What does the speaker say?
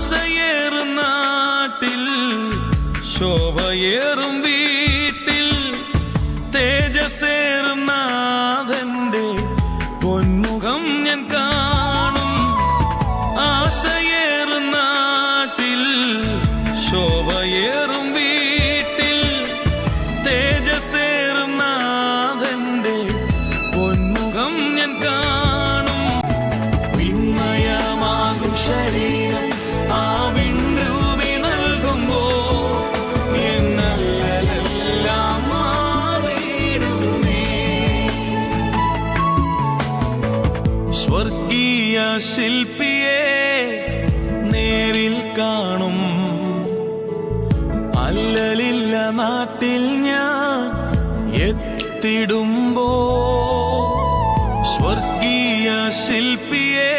ആശയേറും നാട്ടിൽ ശോഭയേറും വീട്ടിൽ തേജസ്സേറും നാഥന്റെ പൊന്മുഖം ഞാൻ കാണും. ആശയേറും നാട്ടിൽ ശോഭയേറും വീട്ടിൽ തേജസ്സേറും നാഥന്റെ പൊന്മുഖം ഞാൻ കാണും. വിമയമാകും ശരീരം. സ്വർഗീയ ശില്പിയെ നേരിൽ കാണും. അല്ലലില്ല നാട്ടിൽ ഞാൻ എത്തിടുമ്പോ സ്വർഗീയ ശില്പിയേ